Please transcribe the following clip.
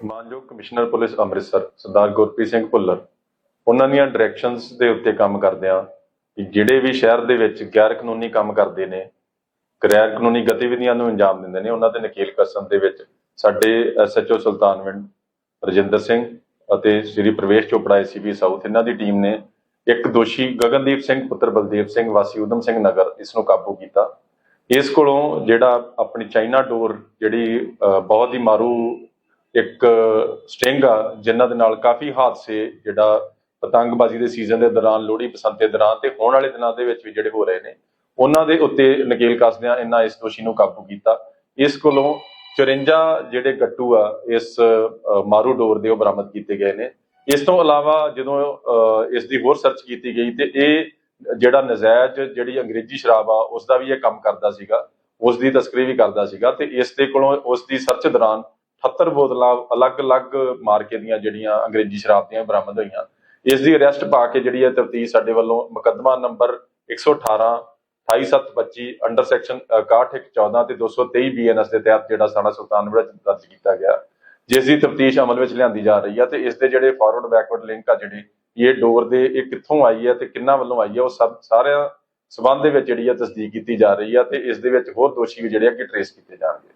ਮਾਨਯੋਗ commissioner police Amritsar, Sardar Gurpreet Singh Bhullar, ਉਹਨਾਂ ਦੀਆਂ ਡਾਇਰੈਕਸ਼ਨਸ ਦੇ ਉੱਤੇ ਕੰਮ ਕਰਦਿਆਂ ਕਿ ਜਿਹੜੇ ਵੀ ਸ਼ਹਿਰ ਦੇ ਵਿੱਚ ਗੈਰ ਕਾਨੂੰਨੀ ਕੰਮ ਕਰਦੇ ਨੇ ਗੈਰ ਕਾਨੂੰਨੀ ਗਤੀਵਿਧੀਆਂ ਨੂੰ ਅੰਜਾਮ ਦਿੰਦੇ ਨੇ, ਉਹਨਾਂ ਦੇ ਨਕੇਲ ਕਸਮ ਦੇ ਵਿੱਚ ਸਾਡੇ ਐਸਐਚਓ ਸੁਲਤਾਨਵਿੰਡ ਰਜਿੰਦਰ ਸਿੰਘ ਅਤੇ ਸ੍ਰੀ ਪ੍ਰਵੇਸ਼ ਚੋਪੜਾ ਏਸੀਬੀ ਸਾਊਥ ਇਹਨਾਂ ਦੀ ਟੀਮ ਨੇ ਇੱਕ ਦੋਸ਼ੀ ਗਗਨਦੀਪ ਸਿੰਘ, ਪੁੱਤਰ ਬਲਦੇਵ ਸਿੰਘ, ਵਾਸੀ ਉਦਮ ਸਿੰਘ ਨਗਰ, ਇਸ ਨੂੰ ਕਾਬੂ ਕੀਤਾ। ਇਸ ਕੋਲੋਂ ਜਿਹੜਾ ਆਪਣੀ ਚਾਈਨਾ ਡੋਰ ਜਿਹੜੀ ਬਹੁਤ ਹੀ ਮਾਰੂ ਇੱਕ ਸਟਿੰਗ ਆ ਜਿਨ੍ਹਾਂ ਦੇ ਨਾਲ ਕਾਫੀ ਹਾਦਸੇ ਜਿਹੜਾ ਪਤੰਗਬਾਜ਼ੀ ਦੇ ਸੀਜ਼ਨ ਦੇ ਦੌਰਾਨ ਲੋਹੜੀ ਬਸੰਤ ਦੇ ਦੌਰਾਨ ਤੇ ਹੋਣ ਵਾਲੇ ਦਿਨਾਂ ਦੇ ਵਿੱਚ ਵੀ ਜਿਹੜੇ ਹੋ ਰਹੇ ਨੇ ਉਹਨਾਂ ਦੇ ਉੱਤੇ ਨਕੇਲ ਕੱਸਦਿਆਂ ਇਹਨਾਂ ਇਸ ਦੋਸ਼ੀ ਨੂੰ ਕਾਬੂ ਕੀਤਾ। ਇਸ ਕੋਲੋਂ 54 ਜਿਹੜੇ ਗੱਟੂ ਆ ਇਸ ਮਾਰੂ ਡੋਰ ਦੇ ਉਹ ਬਰਾਮਦ ਕੀਤੇ ਗਏ ਨੇ। ਇਸ ਤੋਂ ਇਲਾਵਾ ਜਦੋਂ ਅ, ਇਸ ਦੀ ਹੋਰ ਸਰਚ ਕੀਤੀ ਗਈ ਤੇ ਇਹ ਜਿਹੜਾ ਨਜਾਇਜ਼ ਜਿਹੜੀ ਅੰਗਰੇਜ਼ੀ ਸ਼ਰਾਬ ਆ ਉਸ ਦਾ ਵੀ ਇਹ ਕੰਮ ਕਰਦਾ ਸੀਗਾ ਉਸ ਦੀ ਤਸਕਰੀ ਵੀ ਕਰਦਾ ਸੀਗਾ ਤੇ ਇਸ ਦੇ ਕੋਲੋਂ ਉਸ ਦੀ ਸਰਚ ਦੌਰਾਨ 78 ਬੋਤਲਾਂ ਅਲੱਗ-ਅਲੱਗ ਮਾਰਕੇ ਦੀਆਂ ਜਿਹੜੀਆਂ ਅੰਗਰੇਜ਼ੀ ਸ਼ਰਾਬ ਦੀਆਂ ਬਰਾਮਦ ਹੋਈਆਂ। ਇਸ ਦੀ ਅਰੈਸਟ ਪਾ ਕੇ ਜਿਹੜੀ ਹੈ ਤਫਤੀਸ਼ ਸਾਡੇ ਵੱਲੋਂ ਮੁਕੱਦਮਾ ਨੰਬਰ 118 28725 ਅੰਡਰ ਸੈਕਸ਼ਨ 6114 ਤੇ 223 ਬੀਐਨਐਸ ਦੇ ਤਹਿਤ ਜਿਹੜਾ ਸਾਡਾ ਸੁਲਤਾਨਪੁਰ ਚ ਦਰਜ ਕੀਤਾ ਗਿਆ। ਜਿਸ ਦੀ ਤਫਤੀਸ਼ ਅਮਲ ਵਿੱਚ ਲਿਆਂਦੀ ਜਾ ਰਹੀ ਹੈ ਤੇ ਇਸ ਦੇ ਜਿਹੜੇ ਫਾਰਵਰਡ ਬੈਕਵਰਡ ਲਿੰਕ ਆ ਜਿਹੜੇ, ਇਹ ਡੋਰ ਦੇ ਇਹ ਕਿੱਥੋਂ ਆਈ ਹੈ ਤੇ ਕਿੰਨਾ ਵੱਲੋਂ ਆਈ ਹੈ, ਉਹ ਸਭ ਸਾਰਿਆਂ ਸਬੰਧ ਦੇ ਵਿੱਚ ਜਿਹੜੀ ਹੈ ਤਸਦੀਕ ਕੀਤੀ ਜਾ ਰਹੀ ਹੈ ਤੇ ਇਸ ਦੇ ਵਿੱਚ ਹੋਰ ਦੋਸ਼ੀ ਵੀ ਜਿਹੜੇ ਆ ਕਿ ਟ੍ਰੇਸ ਕੀਤੇ ਜਾਣਗੇ।